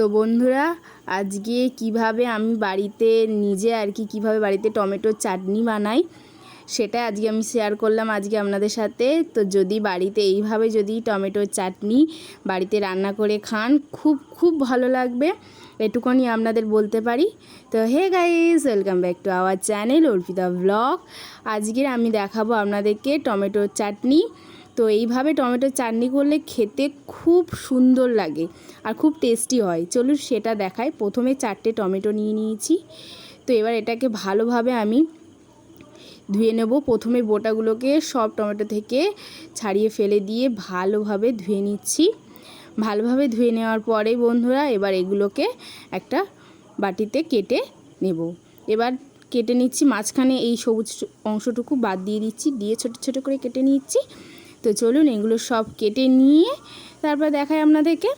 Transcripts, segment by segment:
তো বন্ধুরা, আজকে কীভাবে আমি বাড়িতে নিজে আর কি কীভাবে বাড়িতে টমেটোর চাটনি বানাই সেটা আজকে আমি শেয়ার করলাম আজকে আপনাদের সাথে। তো যদি বাড়িতে এইভাবে যদি টমেটোর চাটনি বাড়িতে রান্না করে খান, খুব খুব ভালো লাগবে। এটুকুনি আপনাদের বলতে পারি। তো hey guys welcome back to our channel Arpita blog আজকের আমি দেখাবো আপনাদেরকে টমেটোর চাটনি। তো এইভাবে টমেটোর চাটনি করলে খেতে খুব সুন্দর লাগে আর খুব টেস্টি হয়। চলুন সেটা দেখায় প্রথমে চারটে টমেটো নিয়ে নিয়েছি। তো এবার এটাকে ভালোভাবে আমি ধুয়ে নেব। প্রথমে বোটাগুলোকে সব টমেটো থেকে ছাড়িয়ে ফেলে দিয়ে ভালোভাবে ধুয়ে নিচ্ছি। ভালোভাবে ধুয়ে নেওয়ার পরে বন্ধুরা, এবার এগুলোকে একটা বাটিতে কেটে নেব। এবার কেটে নিচ্ছি। মাঝখানে এই সবুজ অংশটুকু বাদ দিয়ে দিচ্ছি। দিয়ে ছোট ছোট করে কেটে নিচ্ছি। তো চলুন এগুলো সব কেটে নিয়ে তারপর দেখায় আপনাদেরকে।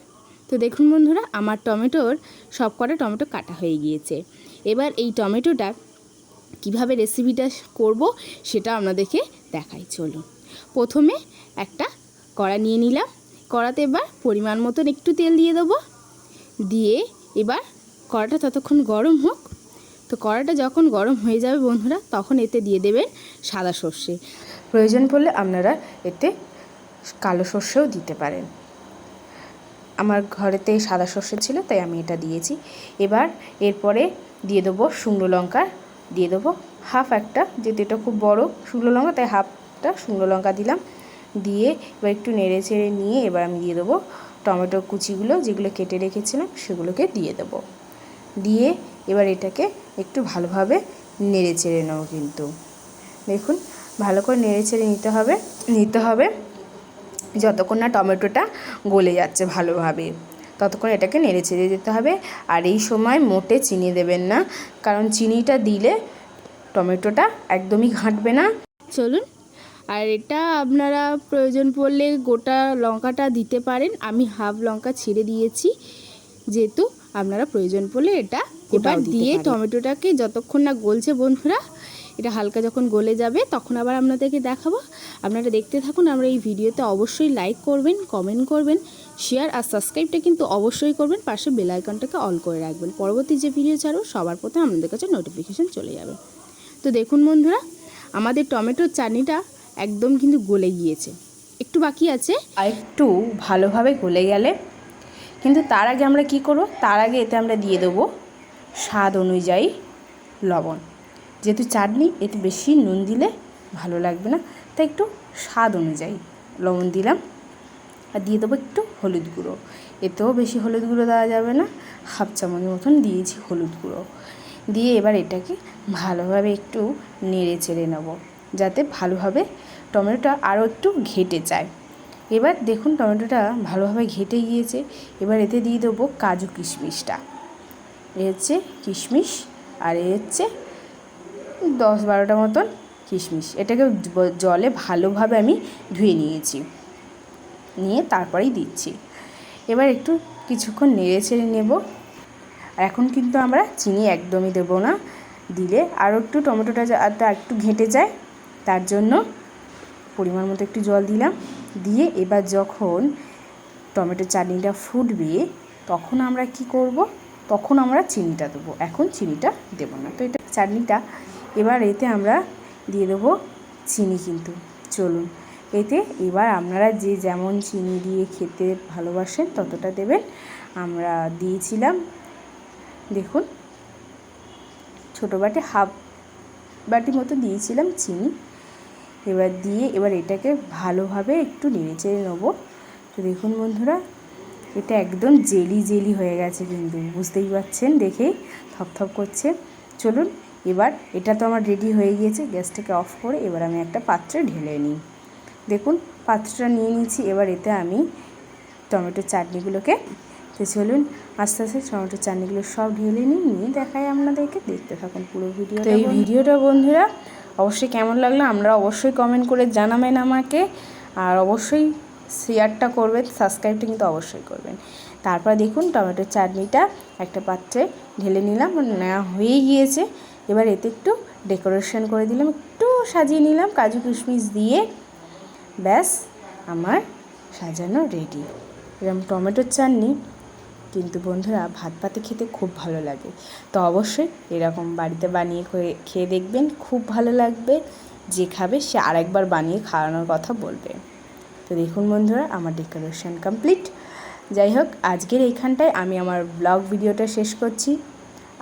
তো দেখুন বন্ধুরা, আমার টমেটোর সব কটা টমেটো কাটা হয়ে গিয়েছে। এবার এই টমেটোটা কীভাবে রেসিপিটা করব সেটা আপনাদেরকে দেখাই। চলুন, প্রথমে একটা কড়া নিয়ে নিলাম। কড়াতে এবার পরিমাণ মতন একটু তেল দিয়ে দেবো। দিয়ে এবার কড়াটা ততক্ষণ গরম হোক। তো কড়াটা যখন গরম হয়ে যাবে বন্ধুরা, তখন এতে দিয়ে দেবেন সাদা সর্ষে। প্রয়োজন পড়লে আপনারা এতে কালো সর্ষেও দিতে পারেন। আমার ঘরেতে সাদা সর্ষে ছিল, তাই আমি এটা দিয়েছি। এবার এরপরে দিয়ে দেবো শুকনো লঙ্কা, দিয়ে দেবো হাফ একটা, যেহেতু এটা খুব বড় শুকনো লঙ্কা, তাই হাফটা শুকনো লঙ্কা দিলাম। দিয়ে এবার একটু নেড়ে চেড়ে নিয়ে এবার আমি দিয়ে দেবো টমেটো কুচিগুলো, যেগুলো কেটে রেখেছিলাম, সেগুলোকে দিয়ে দেবো। দিয়ে এবার এটাকে একটু ভালোভাবে নেড়ে চেড়ে নেব কিন্তু। দেখুন ভালো করে নেড়ে ছেড়ে নিতে হবে। নিতে হবে। যতক্ষণ না টমেটোটা গলে যাচ্ছে ভালোভাবে ততক্ষণ এটাকে নেড়ে ছেড়ে দিতে হবে। আর এই সময় মোটে চিনি দেবেন না কারণ চিনিটা দিলে টমেটোটা একদমই ঘাঁটবে না। চলুন আর এটা আপনারা প্রয়োজন পড়লে গোটা লঙ্কাটা দিতে পারেন। আমি হাফ লঙ্কা ছিঁড়ে দিয়েছি যেহেতু আপনারা প্রয়োজন পড়লে এটা এবার দিয়ে টমেটোটাকে যতক্ষণ না গলছে বন্ধুরা এটা হালকা যখন গলে যাবে, তখন আবার আপনাদেরকে দেখাবো। আপনারা দেখতে থাকুন, আমরা এই ভিডিওতে অবশ্যই লাইক করবেন কমেন্ট করবেন শেয়ার আর সাবস্ক্রাইবটা কিন্তু অবশ্যই করবেন, পাশে বেল আইকনটাকে অল করে রাখবেন। পরবর্তী যে ভিডিও ছাড়বো, সবার প্রথমে আপনাদের কাছে নোটিফিকেশান চলে যাবে। তো দেখুন বন্ধুরা, আমাদের টমেটোর চাটনিটা একদম কিন্তু গলে গিয়েছে। একটু বাকি আছে। আর একটু ভালোভাবে গলে গেলে, কিন্তু তার আগে আমরা কি করব? তার আগে এতে আমরা দিয়ে দেবো স্বাদ অনুযায়ী লবণ। যেহেতু চাটনি, এতে বেশি নুন দিলে ভালো লাগবে না। তাই একটু স্বাদ অনুযায়ী লবণ দিলাম। আর দিয়ে দেবো একটু হলুদ গুঁড়ো। এতেও বেশি হলুদ গুঁড়ো দেওয়া যাবে না। হাফ চামচ মতন দিয়েছি হলুদ গুঁড়ো। দিয়ে এবার এটাকে ভালোভাবে একটু নেড়ে চেড়ে নেব, যাতে ভালোভাবে টমেটোটা আরও একটু ঘেটে যায়। এবার দেখুন টমেটোটা ভালোভাবে ঘেটে গিয়েছে। এবার এতে দিয়ে দেবো কাজু কিশমিশটা। এ হচ্ছে কিশমিশ আর এ হচ্ছে দশ বারোটা মতন কিশমিশ। এটাকে জলে ভালোভাবে আমি ধুয়ে নিয়েছি। নিয়ে তারপরেই দিচ্ছি। এবার একটু কিছুক্ষণ নেড়ে ছেড়ে নেব। এখন কিন্তু আমরা চিনি একদমই দেবো না। দিলে আরও একটু টমেটোটা একটু ঘেঁটে যায়, তার জন্য পরিমাণ মতো একটু জল দিলাম। দিয়ে এবার যখন টমেটো চাটনিটা ফুটবে, তখন আমরা কি করব? তখন আমরা চিনিটা দেবো। এখন চিনিটা দেবো না। তো এটা চাটনিটা এবার এতে আমরা দিয়ে দেবো চিনি কিন্তু। চলুন, এতে এবার আপনারা যে যেমন চিনি দিয়ে খেতে ভালোবাসেন ততটা দেবেন। আমরা দিয়েছিলাম, দেখুন, ছোটো বাটি, হাফ বাটি মতো দিয়েছিলাম চিনি। এবার দিয়ে এবার এটাকে ভালোভাবে একটু নেড়ে চেড়ে নেব। তো দেখুন বন্ধুরা, এটা একদম জেলি জেলি হয়ে গেছে কিন্তু, বুঝতেই পারছেন দেখেই থপথপ করছে। চলুন এবার এটা তো আমার রেডি হয়ে গিয়েছে গ্যাসটাকে অফ করে এবার আমি একটা পাত্রে ঢেলে নিই। দেখুন পাত্রটা নিয়ে নিয়েছি এবার এতে আমি টমেটো চাটনিগুলোকে তো চলুন আস্তে আস্তে টমেটো চাটনিগুলো সব ঢেলে নিই নিয়ে দেখাই আপনাদেরকে দেখতে থাকুন পুরো ভিডিও তো এই ভিডিওটা বন্ধুরা অবশ্যই কেমন লাগল আমরা অবশ্যই কমেন্ট করে জানাবেন আমাকে আর অবশ্যই শেয়ারটা করবেন সাবস্ক্রাইবটা কিন্তু অবশ্যই করবেন। তারপর দেখুন টমেটোর চাটনিটা একটা পাত্রে ঢেলে নিলাম নেওয়া হয়ে গিয়েছে। এবার এতে একটু ডেকোরেশন করে দিলাম, একটু সাজিয়ে নিলাম, কাজু কিশমিশ দিয়ে। ব্যাস, আমার সাজানো রেডি এরকম টমেটোর চাটনি। কিন্তু বন্ধুরা ভাত পাতে খেতে খুব ভালো লাগে। তো অবশ্যই এরকম বাড়িতে বানিয়ে খেয়ে দেখবেন, খুব ভালো লাগবে। যে খাবে, সে আরেকবার বানিয়ে খাওয়ানোর কথা বলবে। তো দেখুন বন্ধুরা, আমার ডেকোরেশন কমপ্লিট যাই হোক, আজকের এইখানটায় আমি আমার ব্লগ ভিডিওটা শেষ করছি।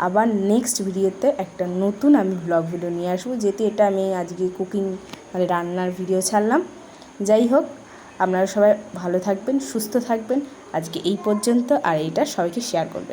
আবার নেক্সট ভিডিওতে একটা নতুন আমি ব্লগ ভিডিও নিয়ে আসব, যেহেতু এটা আমি আজকে কুকিং মানে রান্নার ভিডিও ছাড়লাম। যাই হোক, আপনারা সবাই ভালো থাকবেন, সুস্থ থাকবেন। আজকে এই পর্যন্ত, আর এইটা সবাইকে শেয়ার করবেন।